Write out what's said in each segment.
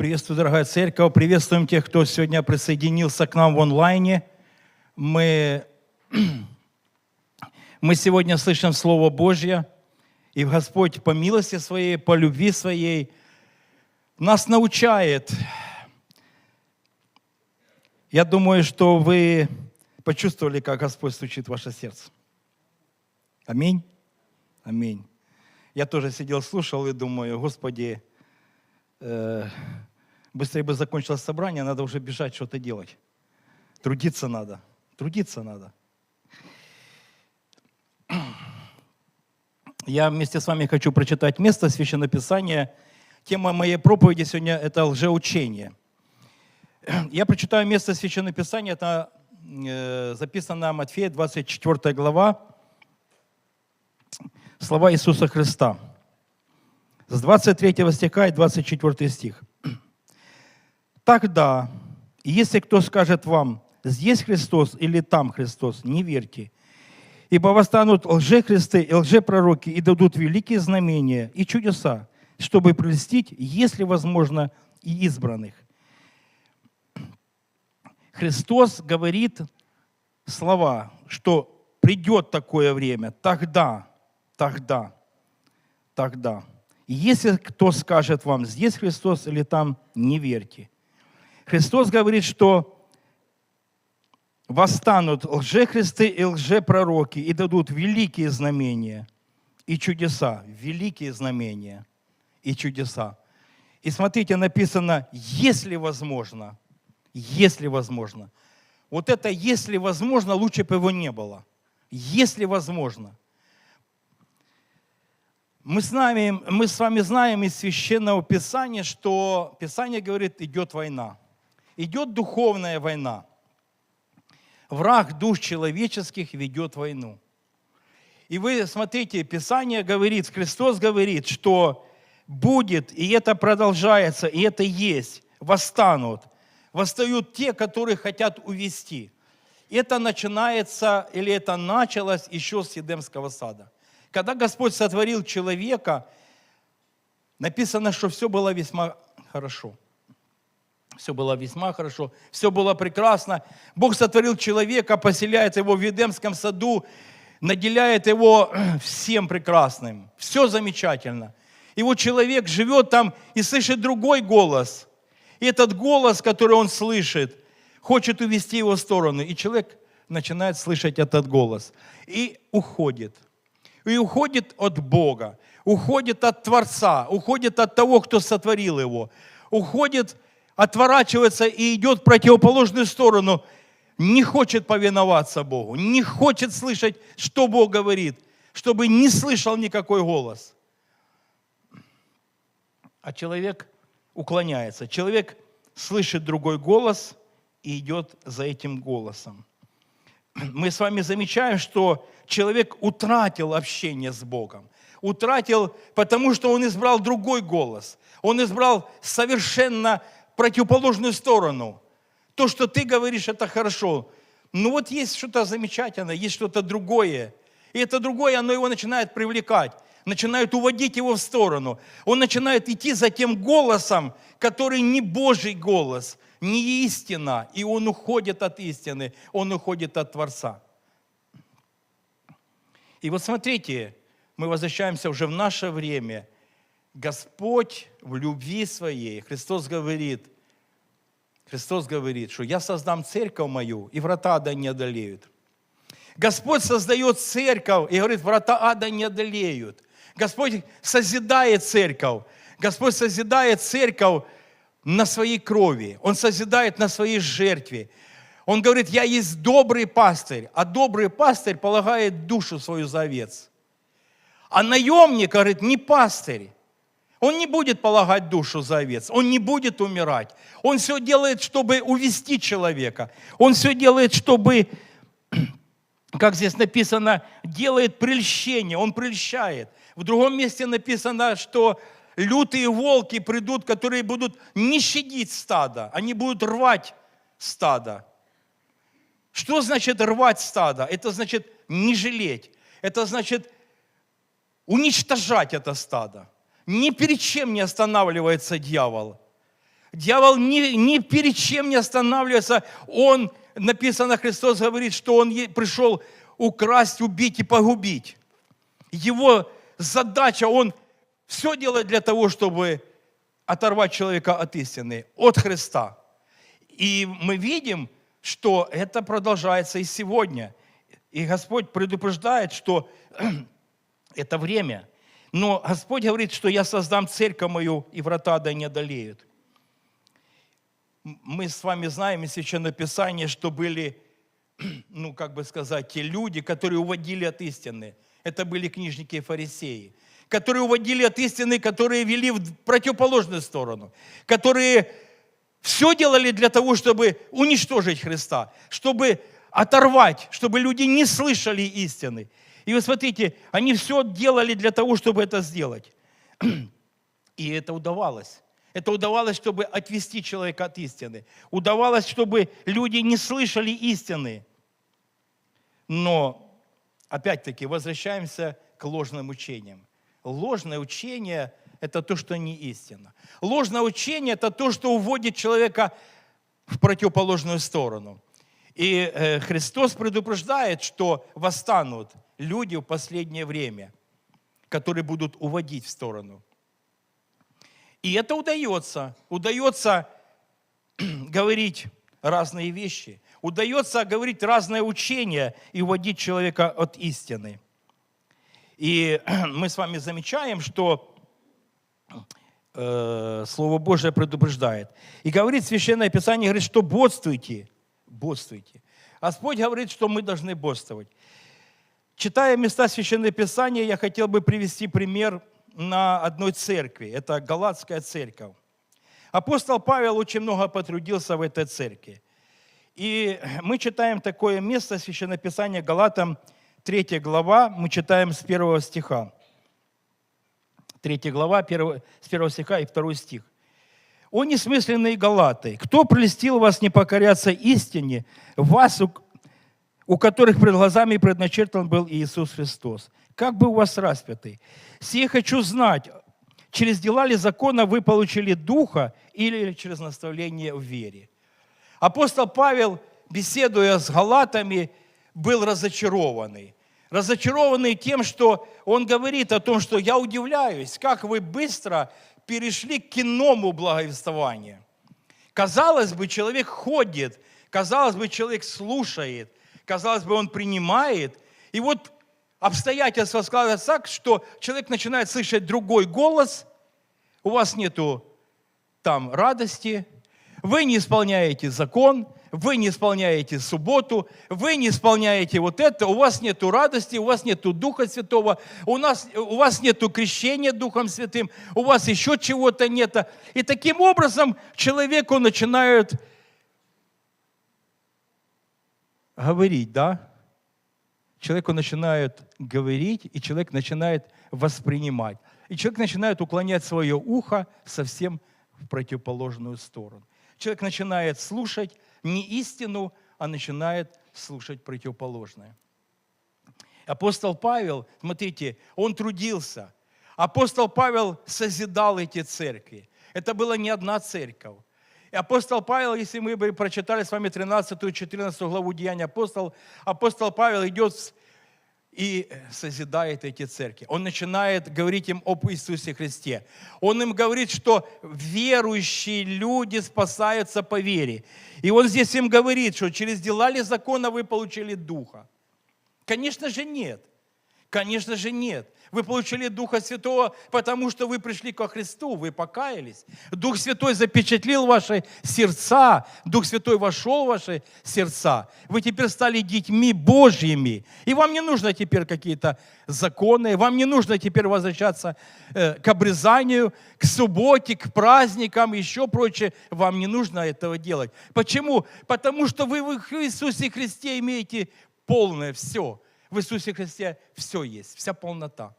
Приветствую, дорогая церковь. Приветствуем тех, кто сегодня присоединился к нам в онлайне. Мы, мы сегодня слышим Слово Божье, и Господь по милости Своей, по любви Своей нас научает. Я думаю, что вы почувствовали, как Господь стучит в ваше сердце. Аминь. Аминь. Я тоже сидел, слушал и думаю, Господи, э, быстрее бы закончилось собрание, надо уже бежать что-то делать. Трудиться надо. Трудиться надо. Я вместе с вами хочу прочитать место Священного Писания. Тема моей проповеди сегодня – это лжеучение. Я прочитаю место Священного Писания, это записано Матфея, 24 глава, слова Иисуса Христа. С 23 стиха и 24 стих. Тогда, если кто скажет вам, здесь Христос или там Христос, не верьте. Ибо восстанут лжехристы и лжепророки и дадут великие знамения и чудеса, чтобы прелестить, если возможно, и избранных. Христос говорит слова, что придет такое время, тогда, тогда, тогда. И если кто скажет вам, здесь Христос или там, не верьте. Христос говорит, что восстанут лжехристы и лжепророки и дадут великие знамения и чудеса, великие знамения и чудеса. И смотрите, написано, если возможно, если возможно. Вот это если возможно, лучше бы его не было. Если возможно. Мы с, нами, мы с вами знаем из Священного Писания, что Писание говорит, идет война. Идет духовная война. Враг душ человеческих ведет войну. И вы смотрите, Писание говорит, Христос говорит, что будет, и это продолжается, и это есть, восстанут. Восстают те, которые хотят увести. Это начинается, или это началось еще с Едемского сада. Когда Господь сотворил человека, написано, что все было весьма хорошо. Все было весьма хорошо, все было прекрасно. Бог сотворил человека, поселяет его в Едемском саду, наделяет его всем прекрасным. Все замечательно. И вот человек живет там и слышит другой голос. И этот голос, который он слышит, хочет увести его в сторону. И человек начинает слышать этот голос. И уходит. И уходит от Бога. Уходит от Творца. Уходит от того, кто сотворил его. Уходит отворачивается и идет в противоположную сторону, не хочет повиноваться Богу, не хочет слышать, что Бог говорит, чтобы не слышал никакой голос. А человек уклоняется. Человек слышит другой голос и идет за этим голосом. Мы с вами замечаем, что человек утратил общение с Богом. Утратил, потому что он избрал другой голос. Он избрал совершенно противоположную сторону. То, что ты говоришь, это хорошо. Но вот есть что-то замечательное, есть что-то другое. И это другое, оно его начинает привлекать, начинает уводить его в сторону. Он начинает идти за тем голосом, который не Божий голос, не истина. И он уходит от истины, он уходит от Творца. И вот смотрите, мы возвращаемся уже в наше время – Господь в любви своей, Христос говорит, Христос говорит, что я создам церковь мою, и врата ада не одолеют. Господь создает церковь и говорит, врата ада не одолеют. Господь созидает церковь. Господь созидает церковь на своей крови. Он созидает на своей жертве. Он говорит, я есть добрый пастырь, а добрый пастырь полагает душу свою за овец. А наемник, говорит, не пастырь, он не будет полагать душу за овец, он не будет умирать. Он все делает, чтобы увести человека. Он все делает, чтобы, как здесь написано, делает прельщение, он прельщает. В другом месте написано, что лютые волки придут, которые будут не щадить стадо, они будут рвать стадо. Что значит рвать стадо? Это значит не жалеть. Это значит уничтожать это стадо. Ни перед чем не останавливается дьявол. Дьявол ни, ни перед чем не останавливается. Он, написано, Христос говорит, что он пришел украсть, убить и погубить. Его задача, он все делает для того, чтобы оторвать человека от истины, от Христа. И мы видим, что это продолжается и сегодня. И Господь предупреждает, что это время. Но Господь говорит, что я создам церковь мою, и врата да не одолеют. Мы с вами знаем из Священного Писания, что были, ну, как бы сказать, те люди, которые уводили от истины. Это были книжники и фарисеи, которые уводили от истины, которые вели в противоположную сторону, которые все делали для того, чтобы уничтожить Христа, чтобы оторвать, чтобы люди не слышали истины. И вы смотрите, они все делали для того, чтобы это сделать. И это удавалось. Это удавалось, чтобы отвести человека от истины. Удавалось, чтобы люди не слышали истины. Но, опять-таки, возвращаемся к ложным учениям. Ложное учение – это то, что не истина. Ложное учение – это то, что уводит человека в противоположную сторону. И э, Христос предупреждает, что восстанут люди в последнее время, которые будут уводить в сторону. И это удается. Удается говорить разные вещи. Удается говорить разные учения и уводить человека от истины. И мы с вами замечаем, что э, Слово Божие предупреждает. И говорит Священное Писание, говорит, что бодствуйте, бодствуйте. Господь говорит, что мы должны бодствовать. Читая места Священного Писания, я хотел бы привести пример на одной церкви. Это Галатская церковь. Апостол Павел очень много потрудился в этой церкви. И мы читаем такое место Священного Писания Галатам 3 глава, мы читаем с 1 стиха. 3 глава, 1, с 1 стиха и 2 стих. «О несмысленные галаты, кто прелестил вас не покоряться истине, вас, у, у которых пред глазами предначертан был Иисус Христос? Как бы у вас распятый? Сие хочу знать, через дела ли закона вы получили Духа или через наставление в вере?» Апостол Павел, беседуя с галатами, был разочарованный. Разочарованный тем, что он говорит о том, что я удивляюсь, как вы быстро перешли к иному благовествованию. Казалось бы, человек ходит, казалось бы, человек слушает, казалось бы, он принимает. И вот обстоятельства складываются так, что человек начинает слышать другой голос, у вас нету там радости, вы не исполняете закон, вы не исполняете субботу, вы не исполняете вот это, у вас нет радости, у вас нет Духа Святого, у, нас, у вас нет крещения Духом Святым, у вас еще чего-то нет. И таким образом человеку начинают говорить, да? Человеку начинают говорить, и человек начинает воспринимать. И человек начинает уклонять свое ухо совсем в противоположную сторону. Человек начинает слушать, не истину, а начинает слушать противоположное. Апостол Павел, смотрите, он трудился. Апостол Павел созидал эти церкви. Это была не одна церковь. И апостол Павел, если мы бы прочитали с вами 13-14 главу Деяния апостол, апостол Павел идет и созидает эти церкви. Он начинает говорить им об Иисусе Христе. Он им говорит, что верующие люди спасаются по вере. И он здесь им говорит, что через дела ли закона вы получили Духа? Конечно же нет. Конечно же нет. Вы получили Духа Святого, потому что вы пришли ко Христу, вы покаялись. Дух Святой запечатлил ваши сердца, Дух Святой вошел в ваши сердца. Вы теперь стали детьми Божьими. И вам не нужно теперь какие-то законы, вам не нужно теперь возвращаться э, к обрезанию, к субботе, к праздникам, еще прочее. Вам не нужно этого делать. Почему? Потому что вы в Иисусе Христе имеете полное все. В Иисусе Христе все есть, вся полнота.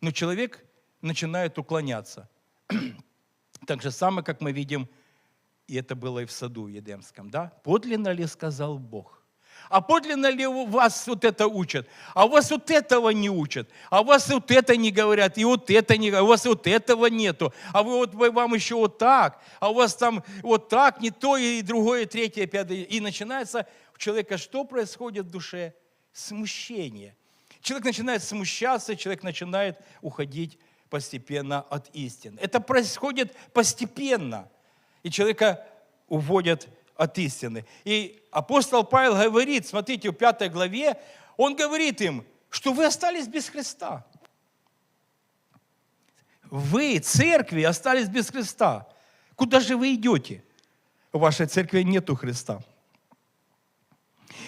Но человек начинает уклоняться. Так же самое, как мы видим, и это было и в саду Едемском. Да? Подлинно ли сказал Бог? А подлинно ли у вас вот это учат? А вас вот этого не учат. А вас вот это не говорят, и вот это не говорят. У вас вот этого нету. А вы вот вы, вам еще вот так. А у вас там вот так, не то, и другое, и третье, и пятое. И начинается у человека что происходит в душе? Смущение. Человек начинает смущаться, человек начинает уходить постепенно от истины. Это происходит постепенно. И человека уводят от истины. И апостол Павел говорит, смотрите, в пятой главе, он говорит им, что вы остались без Христа. Вы, церкви, остались без Христа. Куда же вы идете? В вашей церкви нету Христа.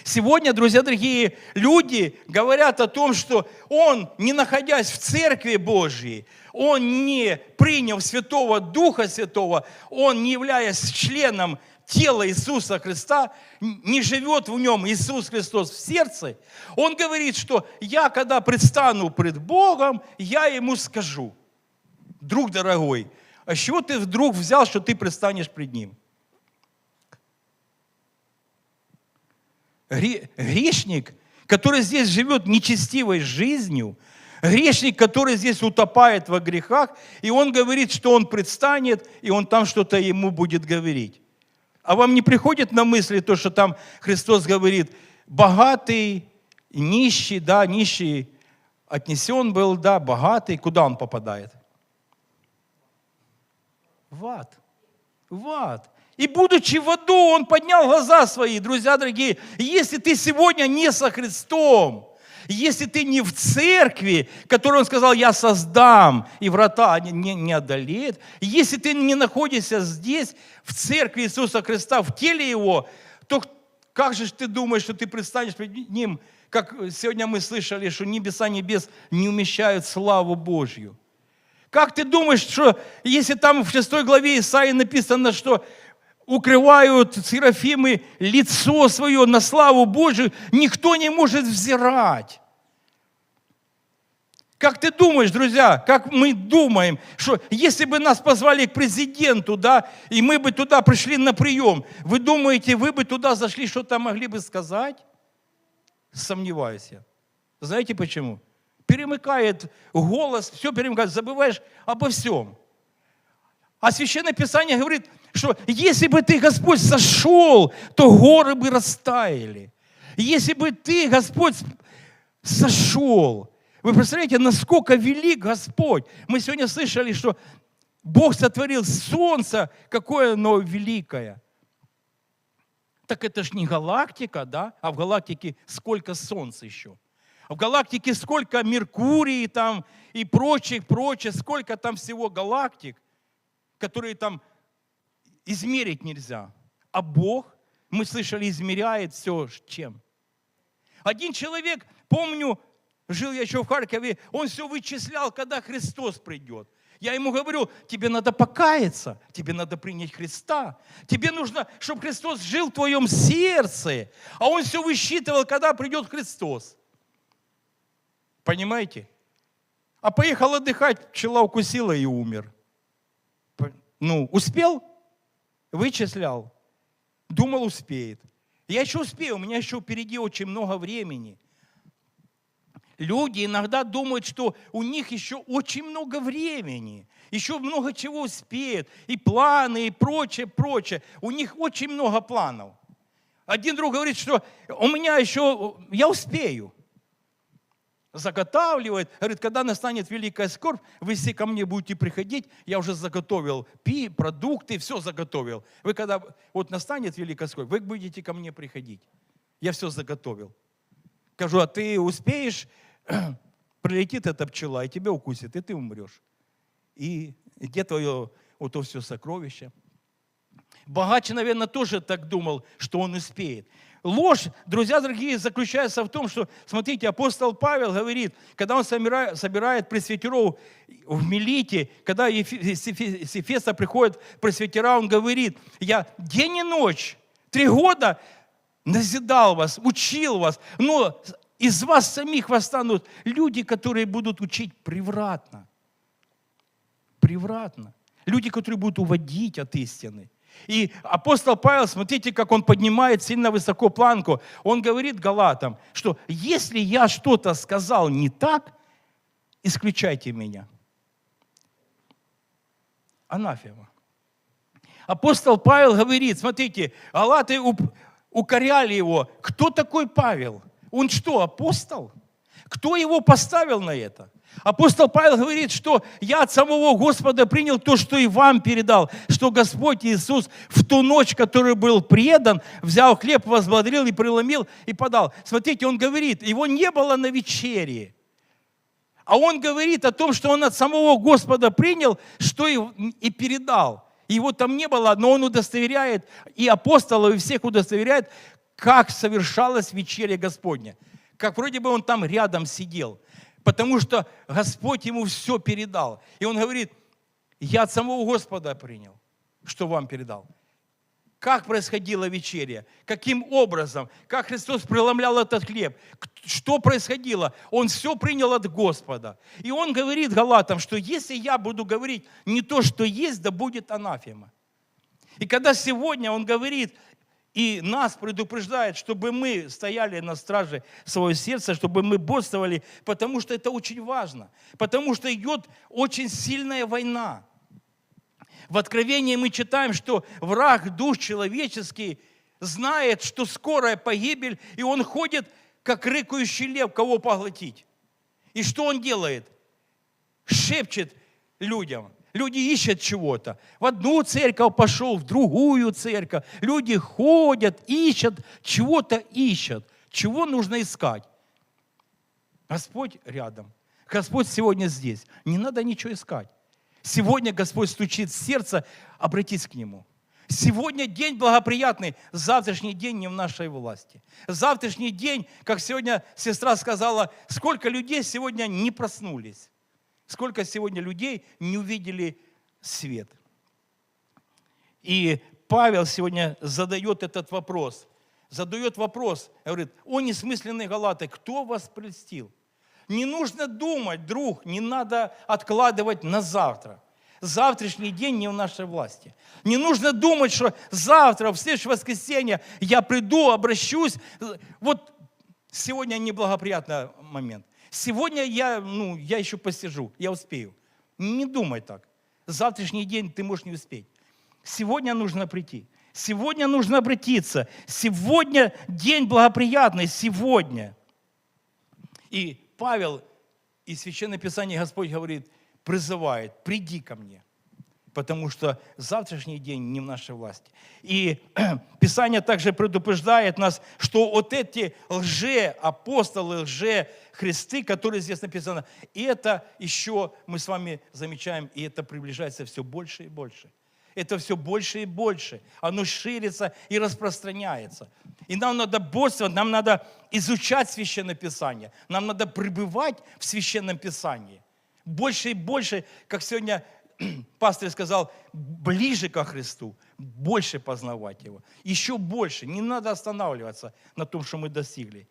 Сегодня, друзья дорогие, люди говорят о том, что он, не находясь в церкви Божьей, он не принял Святого Духа Святого, он, не являясь членом тела Иисуса Христа, не живет в нем Иисус Христос в сердце, он говорит, что я, когда предстану пред Богом, я ему скажу, друг дорогой, а с чего ты вдруг взял, что ты предстанешь пред Ним? Грешник, который здесь живет нечестивой жизнью, грешник, который здесь утопает во грехах, и он говорит, что он предстанет, и он там что-то ему будет говорить. А вам не приходит на мысли то, что там Христос говорит, богатый, нищий, да, нищий отнесен был, да, богатый, куда он попадает? В ад. В ад. И будучи в аду, он поднял глаза свои, друзья дорогие. Если ты сегодня не со Христом, если ты не в церкви, которую он сказал, я создам, и врата не, не, одолеет, если ты не находишься здесь, в церкви Иисуса Христа, в теле Его, то как же ты думаешь, что ты предстанешь перед Ним, как сегодня мы слышали, что небеса небес не умещают славу Божью? Как ты думаешь, что если там в 6 главе Исаии написано, что укрывают серафимы лицо свое на славу Божию, никто не может взирать. Как ты думаешь, друзья, как мы думаем, что если бы нас позвали к президенту, да, и мы бы туда пришли на прием, вы думаете, вы бы туда зашли, что-то могли бы сказать? Сомневаюсь я. Знаете почему? Перемыкает голос, все перемыкает, забываешь обо всем. А Священное Писание говорит, что если бы ты, Господь, сошел, то горы бы растаяли. Если бы ты, Господь, сошел, вы представляете, насколько велик Господь. Мы сегодня слышали, что Бог сотворил солнце, какое оно великое. Так это ж не галактика, да? А в галактике сколько солнца еще? В галактике сколько Меркурий там и прочих, прочее, сколько там всего галактик, которые там измерить нельзя. А Бог, мы слышали, измеряет все чем? Один человек, помню, жил я еще в Харькове, он все вычислял, когда Христос придет. Я ему говорю, тебе надо покаяться, тебе надо принять Христа. Тебе нужно, чтобы Христос жил в твоем сердце. А он все высчитывал, когда придет Христос. Понимаете? А поехал отдыхать, пчела укусила и умер. Ну, успел? Вычислял. Думал, успеет. Я еще успею, у меня еще впереди очень много времени. Люди иногда думают, что у них еще очень много времени, еще много чего успеют, и планы, и прочее, прочее. У них очень много планов. Один друг говорит, что у меня еще, я успею. Заготавливает, говорит, когда настанет великая скорбь, вы все ко мне будете приходить, я уже заготовил пи, продукты, все заготовил. Вы когда вот настанет великая скорбь, вы будете ко мне приходить. Я все заготовил. Скажу, а ты успеешь прилетит эта пчела и тебя укусит, и ты умрешь. И где твое вот то все сокровище? Богач, наверное, тоже так думал, что он успеет. Ложь, друзья дорогие, заключается в том, что, смотрите, апостол Павел говорит, когда он собирает, собирает пресвитеров в Мелите, когда с Ефеса приходит пресвитера, он говорит, я день и ночь, три года назидал вас, учил вас, но из вас самих восстанут люди, которые будут учить превратно. Превратно. Люди, которые будут уводить от истины. И апостол Павел, смотрите, как он поднимает сильно высоко планку. Он говорит Галатам, что если я что-то сказал не так, исключайте меня. Анафема. Апостол Павел говорит, смотрите, Галаты укоряли его. Кто такой Павел? Он что, апостол? Кто его поставил на это? Апостол Павел говорит, что я от самого Господа принял то, что и вам передал, что Господь Иисус в ту ночь, который был предан, взял хлеб, возблагодарил и преломил и подал. Смотрите, он говорит, его не было на вечере. А он говорит о том, что он от самого Господа принял, что и, передал. Его там не было, но он удостоверяет, и апостолов, и всех удостоверяет, как совершалась вечеря Господня. Как вроде бы он там рядом сидел. Потому что Господь ему все передал. И он говорит, я от самого Господа принял, что вам передал. Как происходила вечеря? Каким образом? Как Христос преломлял этот хлеб? Что происходило? Он все принял от Господа. И он говорит Галатам, что если я буду говорить не то, что есть, да будет анафема. И когда сегодня он говорит, и нас предупреждает, чтобы мы стояли на страже своего сердца, чтобы мы бодствовали, потому что это очень важно. Потому что идет очень сильная война. В Откровении мы читаем, что враг душ человеческий знает, что скорая погибель, и он ходит, как рыкающий лев, кого поглотить. И что он делает? Шепчет людям. Люди ищут чего-то. В одну церковь пошел, в другую церковь. Люди ходят, ищут, чего-то ищут. Чего нужно искать? Господь рядом. Господь сегодня здесь. Не надо ничего искать. Сегодня Господь стучит в сердце, обратись к Нему. Сегодня день благоприятный, завтрашний день не в нашей власти. Завтрашний день, как сегодня сестра сказала, сколько людей сегодня не проснулись. Сколько сегодня людей не увидели свет. И Павел сегодня задает этот вопрос. Задает вопрос, говорит, о несмысленные галаты, кто вас прельстил? Не нужно думать, друг, не надо откладывать на завтра. Завтрашний день не в нашей власти. Не нужно думать, что завтра, в следующее воскресенье я приду, обращусь. Вот сегодня неблагоприятный момент. Сегодня я, ну, я еще посижу, я успею. Не думай так. Завтрашний день ты можешь не успеть. Сегодня нужно прийти. Сегодня нужно обратиться. Сегодня день благоприятный. Сегодня. И Павел из Священного Писания Господь говорит, призывает, приди ко мне, потому что завтрашний день не в нашей власти. И Писание также предупреждает нас, что вот эти лже-апостолы, лже-христы, которые здесь написано, это еще мы с вами замечаем, и это приближается все больше и больше – это все больше и больше. Оно ширится и распространяется. И нам надо бодствовать, нам надо изучать Священное Писание. Нам надо пребывать в Священном Писании. Больше и больше, как сегодня пастор сказал, ближе ко Христу, больше познавать Его. Еще больше. Не надо останавливаться на том, что мы достигли.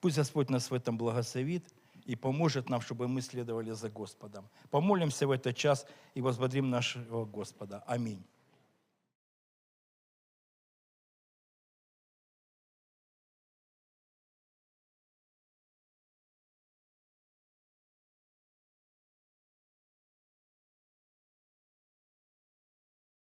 Пусть Господь нас в этом благословит и поможет нам, чтобы мы следовали за Господом. Помолимся в этот час и возбодрим нашего Господа. Аминь.